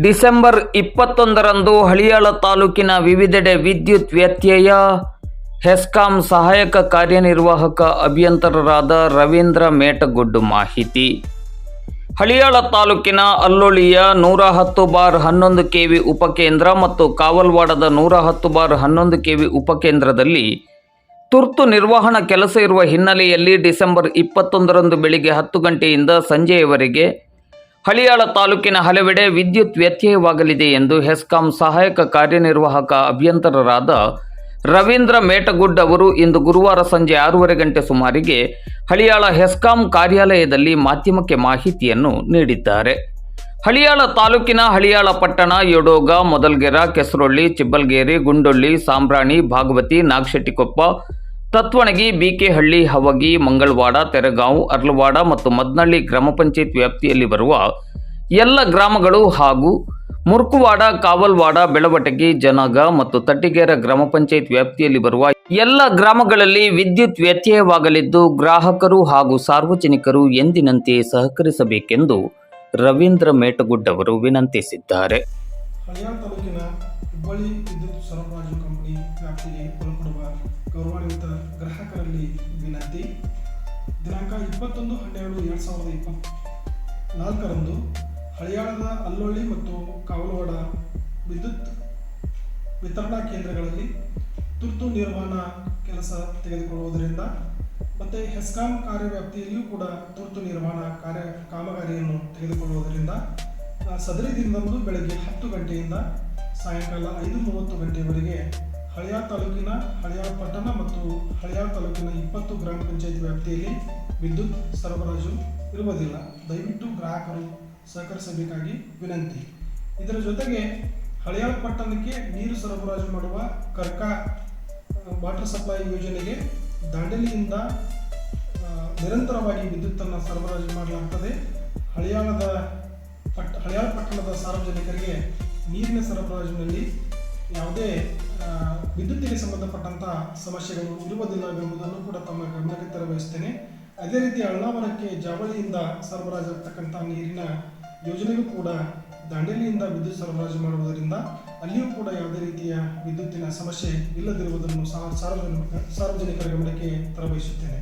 December ಇಪ್ಪತ್ತೊಂದರಂದು ಹಳಿಯಾಳ ತಾಲೂಕಿನ ವಿವಿಧೆಡೆ ವಿದ್ಯುತ್ ವ್ಯತ್ಯಯ, ಹೆಸ್ಕಾಂ ಸಹಾಯಕ ಕಾರ್ಯನಿರ್ವಾಹಕ ಅಭಿಯಂತರರಾದ ರವೀಂದ್ರ ಮೇಟಗುಡ್ಡು ಮಾಹಿತಿ. ಹಳಿಯಾಳ ತಾಲೂಕಿನ ಅಲ್ಲೊಳಿಯ ನೂರ ಹತ್ತು ಬಾರ್ ಹನ್ನೊಂದು ಕೆ ವಿ ಉಪಕೇಂದ್ರ ಮತ್ತು ಕಾವಲ್ವಾಡದ ನೂರ ಹತ್ತು ಬಾರ್ ಹನ್ನೊಂದು ಕೆ ವಿ ಉಪಕೇಂದ್ರದಲ್ಲಿ ತುರ್ತು ನಿರ್ವಹಣಾ ಕೆಲಸ ಇರುವ ಹಿನ್ನೆಲೆಯಲ್ಲಿ ಡಿಸೆಂಬರ್ ಇಪ್ಪತ್ತೊಂದರಂದು ಬೆಳಿಗ್ಗೆ ಹತ್ತು ಗಂಟೆಯಿಂದ ಸಂಜೆಯವರೆಗೆ ಹಳಿಯಾಳ ತಾಲೂಕಿನ ಹಲವೆಡೆ ವಿದ್ಯುತ್ ವ್ಯತ್ಯಯವಾಗಲಿದೆ ಎಂದು ಹೆಸ್ಕಾಂ ಸಹಾಯಕ ಕಾರ್ಯನಿರ್ವಾಹಕ ಅಭಿಯಂತರರಾದ ರವೀಂದ್ರ ಮೇಟಗುಡ್ ಅವರು ಇಂದು ಗುರುವಾರ ಸಂಜೆ ಆರೂವರೆ ಗಂಟೆ ಸುಮಾರಿಗೆ ಹಳಿಯಾಳ ಹೆಸ್ಕಾಂ ಕಾರ್ಯಾಲಯದಲ್ಲಿ ಮಾಧ್ಯಮಕ್ಕೆ ಮಾಹಿತಿಯನ್ನು ನೀಡಿದ್ದಾರೆ. ಹಳಿಯಾಳ ತಾಲೂಕಿನ ಹಳಿಯಾಳ ಪಟ್ಟಣ ಯಡೋಗ, ಮೊದಲ್ಗೆರ, ಕೆಸರೊಳ್ಳಿ, ಚಿಬ್ಬಲ್ಗೇರಿ, ಗುಂಡೊಳ್ಳಿ, ಸಾಂಬ್ರಾಣಿ, ಭಾಗವತಿ, ನಾಗಶೆಟ್ಟಿಕೊಪ್ಪ ತತ್ವಣಗಿ, ಬಿಕೆಹಳ್ಳಿ, ಹವಗಿ, ಮಂಗಳವಾಡ, ತೆರಗಾಂವ್, ಅರ್ಲವಾಡ ಮತ್ತು ಮದ್ನಳ್ಳಿ ಗ್ರಾಮ ಪಂಚಾಯತ್ ವ್ಯಾಪ್ತಿಯಲ್ಲಿ ಬರುವ ಎಲ್ಲ ಗ್ರಾಮಗಳು ಹಾಗೂ ಮುರ್ಕುವಾಡ, ಕಾವಲ್ವಾಡ, ಬೆಳವಟಗಿ, ಜನಗ ಮತ್ತು ತಟ್ಟಿಗೇರ ಗ್ರಾಮ ಪಂಚಾಯತ್ ವ್ಯಾಪ್ತಿಯಲ್ಲಿ ಬರುವ ಎಲ್ಲ ಗ್ರಾಮಗಳಲ್ಲಿ ವಿದ್ಯುತ್ ವ್ಯತ್ಯಯವಾಗಲಿದ್ದು ಗ್ರಾಹಕರು ಹಾಗೂ ಸಾರ್ವಜನಿಕರು ಎಂದಿನಂತೆ ಸಹಕರಿಸಬೇಕೆಂದು ರವೀಂದ್ರ ಮೇಟಗುಡ್ಡವರು ವಿನಂತಿಸಿದ್ದಾರೆ. ಹುಬ್ಬಳ್ಳಿ ವಿದ್ಯುತ್ ಸರಬರಾಜು ಕಂಪನಿ ವ್ಯಾಪ್ತಿಗೆ ಒಳಪಡುವ ಗೌರವಾನ್ವಿತ ಗ್ರಾಹಕರಲ್ಲಿ ವಿನಂತಿ. ದಿನಾಂಕ ಇಪ್ಪತ್ತೊಂದು ಹನ್ನೆರಡು ಎರಡು ಸಾವಿರದ ಇಪ್ಪತ್ತ್ ನಾಲ್ಕರಂದು ಹಳಿಯಾಳದ ಅಲ್ಲೊಳ್ಳಿ ಮತ್ತು ಕಾವಲವಾಡ ವಿದ್ಯುತ್ ವಿತರಣಾ ಕೇಂದ್ರಗಳಲ್ಲಿ ತುರ್ತು ನಿರ್ವಹಣಾ ಕೆಲಸ ತೆಗೆದುಕೊಳ್ಳುವುದರಿಂದ ಮತ್ತು ಹೆಸ್ಕಾಂ ಕಾರ್ಯವ್ಯಾಪ್ತಿಯಲ್ಲಿಯೂ ಕೂಡ ತುರ್ತು ನಿರ್ವಹಣಾ ಕಾರ್ಯ ಕಾಮಗಾರಿಯನ್ನು ತೆಗೆದುಕೊಳ್ಳುವುದರಿಂದ ಸದರಿ ದಿನದಂದು ಬೆಳಗ್ಗೆ ಹತ್ತು ಗಂಟೆಯಿಂದ ಸಾಯಂಕಾಲ ಐದು ಮೂವತ್ತು ಗಂಟೆಯವರೆಗೆ ಹಳೆಯ ತಾಲೂಕಿನ, ಹಳೆಯ ಪಟ್ಟಣ ಮತ್ತು ಹಳೆಯ ತಾಲೂಕಿನ ಇಪ್ಪತ್ತು ಗ್ರಾಮ ಪಂಚಾಯತ್ ವ್ಯಾಪ್ತಿಯಲ್ಲಿ ವಿದ್ಯುತ್ ಸರಬರಾಜು ಇರುವುದಿಲ್ಲ. ದಯವಿಟ್ಟು ಗ್ರಾಹಕರು ಸಹಕರಿಸಬೇಕಾಗಿ ವಿನಂತಿ. ಇದರ ಜೊತೆಗೆ ಹಳೆಯ ಪಟ್ಟಣಕ್ಕೆ ನೀರು ಸರಬರಾಜು ಮಾಡುವ ಕರ್ಕ ವಾಟರ್ ಸಪ್ಲೈ ಯೋಜನೆಗೆ ದಾಂಡೇಲಿಯಿಂದ ನಿರಂತರವಾಗಿ ವಿದ್ಯುತ್ತನ್ನು ಸರಬರಾಜು ಮಾಡಲಾಗ್ತದೆ. ಹಳಿಯಾಳದ ಪಟ್ ಹಳಿಯಾಳ ಪಟ್ಟಣದ ಸಾರ್ವಜನಿಕರಿಗೆ ನೀರಿನ ಸರಬರಾಜಿನಲ್ಲಿ ಯಾವುದೇ ವಿದ್ಯುತ್ತಿಗೆ ಸಂಬಂಧಪಟ್ಟಂಥ ಸಮಸ್ಯೆಗಳು ಇರುವುದಿಲ್ಲವೆಂಬುದನ್ನು ಕೂಡ ತಮ್ಮ ಗಮನಕ್ಕೆ ತರಬಯಸ್ತೇನೆ ಅದೇ ರೀತಿ ಅಳ್ನಾವರಕ್ಕೆ ಜಾವಳಿಯಿಂದ ಸರಬರಾಜಾಗ್ತಕ್ಕಂಥ ನೀರಿನ ಯೋಜನೆಗೂ ಕೂಡ ದಾಂಡೇಲಿಯಿಂದ ವಿದ್ಯುತ್ ಸರಬರಾಜು ಮಾಡುವುದರಿಂದ ಅಲ್ಲಿಯೂ ಕೂಡ ಯಾವುದೇ ರೀತಿಯ ವಿದ್ಯುತ್ತಿನ ಸಮಸ್ಯೆ ಇಲ್ಲದಿರುವುದನ್ನು ಸಾರ್ವಜನಿಕ, ಸಾರ್ವಜನಿಕರ ಗಮನಕ್ಕೆ ತರಬಯಸುತ್ತೇನೆ